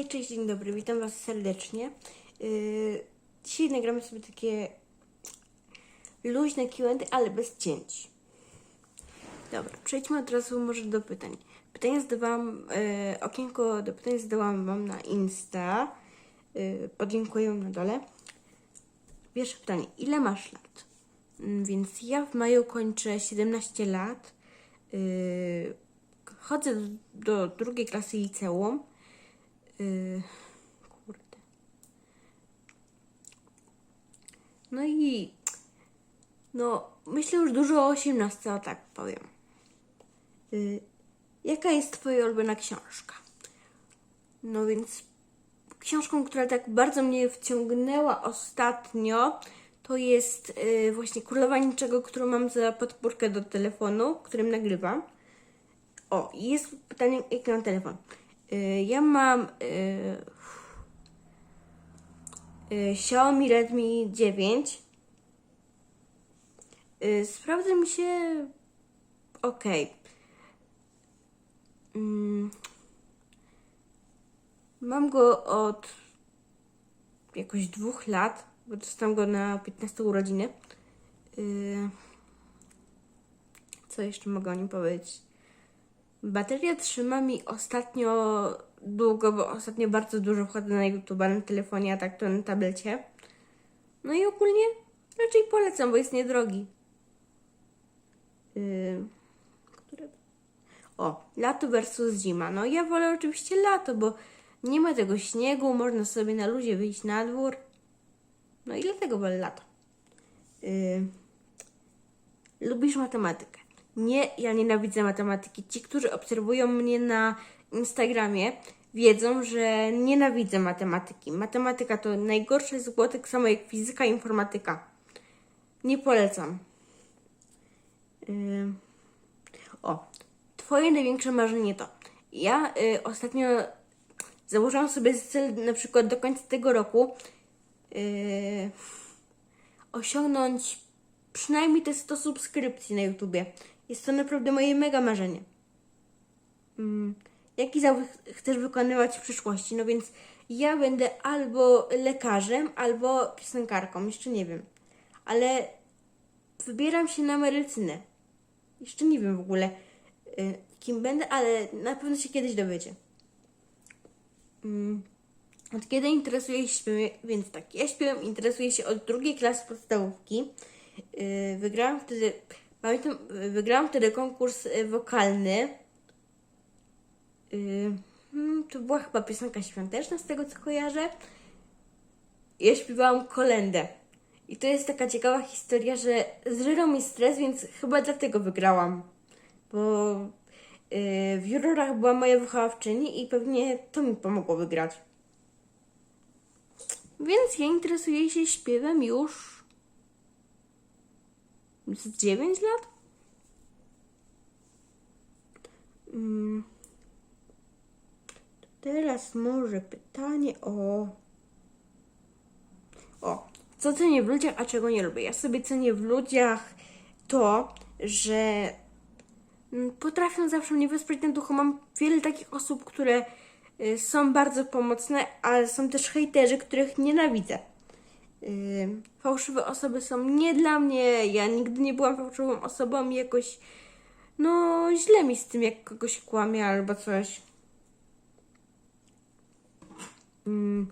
Hej, cześć, dzień dobry, witam Was serdecznie. Yy, dzisiaj nagramy sobie takie luźne Q&A, ale bez cięć. Dobra, przejdźmy od razu może do pytań. Pytania zadawałam, yy, okienko do pytań zadałam Wam na Insta. Yy, podlinkuję na dole. Pierwsze pytanie, ile masz lat? Mm, Więc ja w maju kończę 17 lat. Yy, chodzę do, do drugiej klasy liceum. Yy, kurde. No i no, myślę już dużo o 18, o tak powiem. Yy, jaka jest Twoja ulubiona książka? No więc książką, która tak bardzo mnie wciągnęła ostatnio, to jest yy, właśnie Królowa Niczego, którą mam za podpórkę do telefonu, którym nagrywam. O, jest pytanie, jaki mam telefon. Y, ja mam y, y, Xiaomi Redmi 9. Y, sprawdza mi się ok. Mm. Mam go od jakoś dwóch lat, bo dostałam go na 15 urodziny. Co jeszcze mogę o nim powiedzieć? Bateria trzyma mi ostatnio długo, bo ostatnio bardzo dużo wchodzę na YouTube na telefonie, a tak to na tablecie. No i ogólnie raczej polecam, bo jest niedrogi. Yy, które... O, lato versus zima. No ja wolę oczywiście lato, bo nie ma tego śniegu, można sobie na luzie wyjść na dwór. No i dlatego wolę lato. Yy, Lubisz matematykę? Nie, ja nienawidzę matematyki. Ci, którzy obserwują mnie na Instagramie, wiedzą, że nienawidzę matematyki. Matematyka to najgorsze zło, tak samo jak fizyka i informatyka. Nie polecam. Yy. O, Twoje największe marzenie to. Ja y, ostatnio założyłam sobie cel na przykład do końca tego roku y, osiągnąć przynajmniej te 100 subskrypcji na YouTubie. Jest to naprawdę moje mega marzenie. Mm, Jaki zawód ch- chcesz wykonywać w przyszłości? No więc ja będę albo lekarzem, albo piosenkarką, jeszcze nie wiem. Ale wybieram się na medycynę. Jeszcze nie wiem w ogóle, y, kim będę, ale na pewno się kiedyś dowiecie. Mm. Od kiedy interesuję się? Więc tak, ja śpiewem interesuję się od drugiej klasy podstawówki. Yy, wygrałam wtedy, pamiętam, yy, wygrałam wtedy konkurs yy, wokalny. Yy, hmm, to była chyba piosenka świąteczna, z tego co kojarzę. Ja śpiewałam kolendę. I to jest taka ciekawa historia, że zżerał mi stres, więc chyba dlatego wygrałam. Bo w jurorach była moja wychowawczyni i pewnie to mi pomogło wygrać. Więc ja interesuję się śpiewem już z 9 lat. Mm. Teraz może pytanie o. O, co cenię w ludziach, a czego nie lubię? Ja sobie cenię w ludziach to, że mm, potrafią zawsze mnie wesprzeć na duchu. Mam wiele takich osób, które y, są bardzo pomocne, ale są też hejterzy, których nienawidzę. Fałszywe osoby są nie dla mnie. Ja nigdy nie byłam fałszywą osobą i jakoś no źle mi z tym, jak kogoś kłamie albo coś.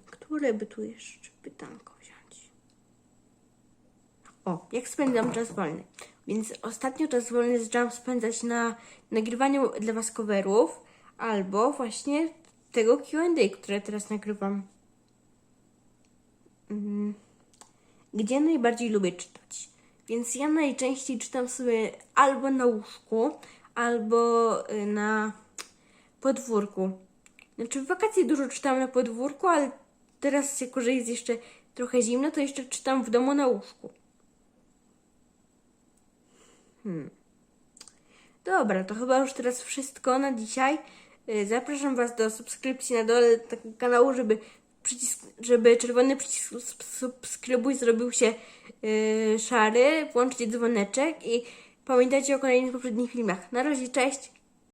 Które by tu jeszcze pytanko wziąć? O, jak spędzam czas wolny? Więc ostatnio czas wolny zaczęłam spędzać na nagrywaniu dla Was coverów albo właśnie tego Q&A, które teraz nagrywam. Mm, Gdzie najbardziej lubię czytać? Więc ja najczęściej czytam sobie albo na łóżku, albo y, na podwórku. Znaczy w wakacje dużo czytam na podwórku, ale teraz jako, że jest jeszcze trochę zimno, to jeszcze czytam w domu na łóżku. Hmm. Dobra, to chyba już teraz wszystko na dzisiaj. Y, Zapraszam Was do subskrypcji na dole kanału, żeby przycisk, żeby czerwony przycisk sub- subskrybuj zrobił się yy, szary. Włączcie dzwoneczek i pamiętajcie o kolejnych poprzednich filmach. Na razie, cześć!